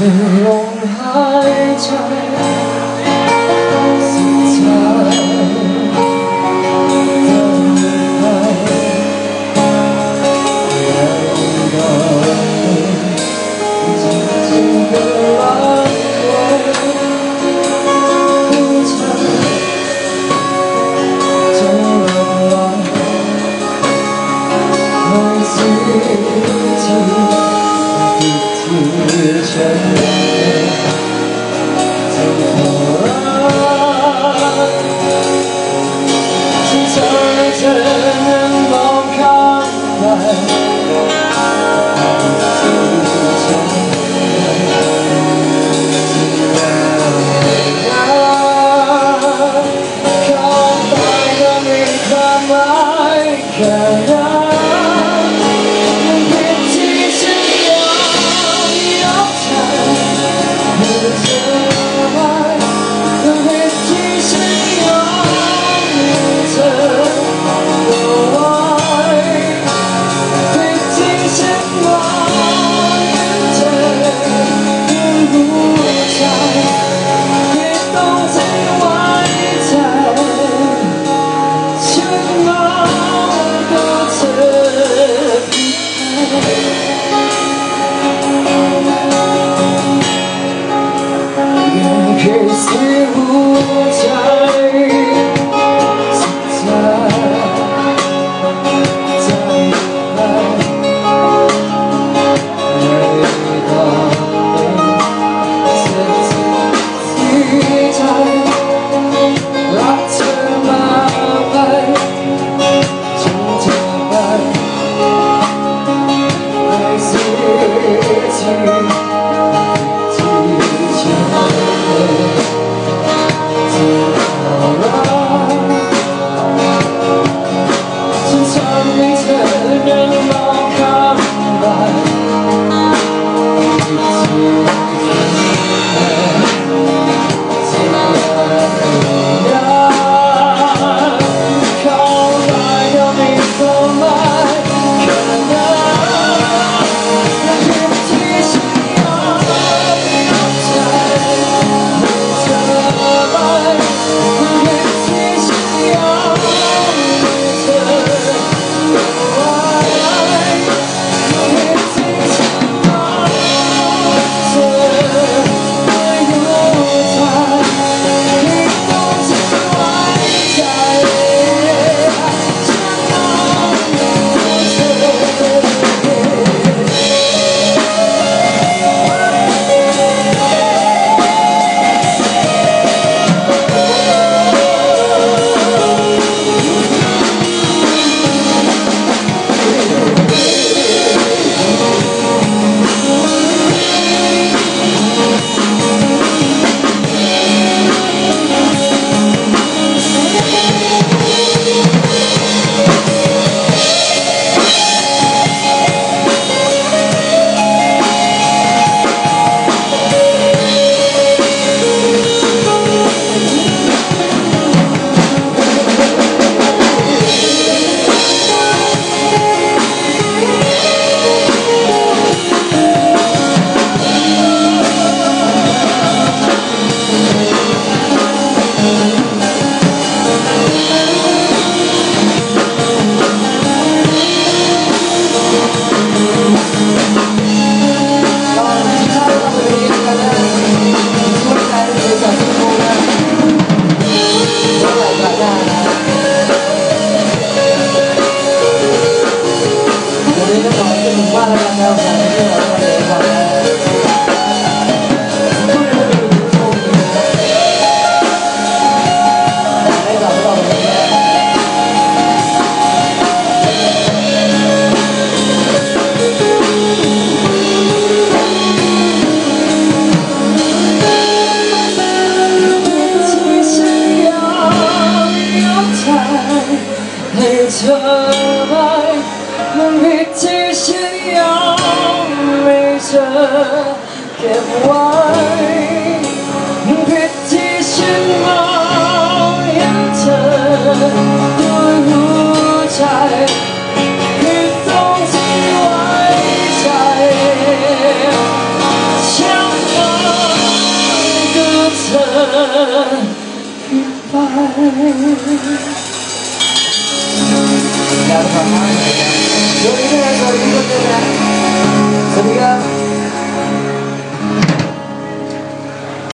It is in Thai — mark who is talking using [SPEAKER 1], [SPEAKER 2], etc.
[SPEAKER 1] mình lòng hai trái 时间的。sun makes my ให้เธอไปมันผิดที่ฉันยอมไม่เจอเก็บไว้มันผิดที่ฉันมองเห็นเธอด้วยหัวใจผิดตรงที่ไว้ใจฉันก็เธอไป があるかな。それが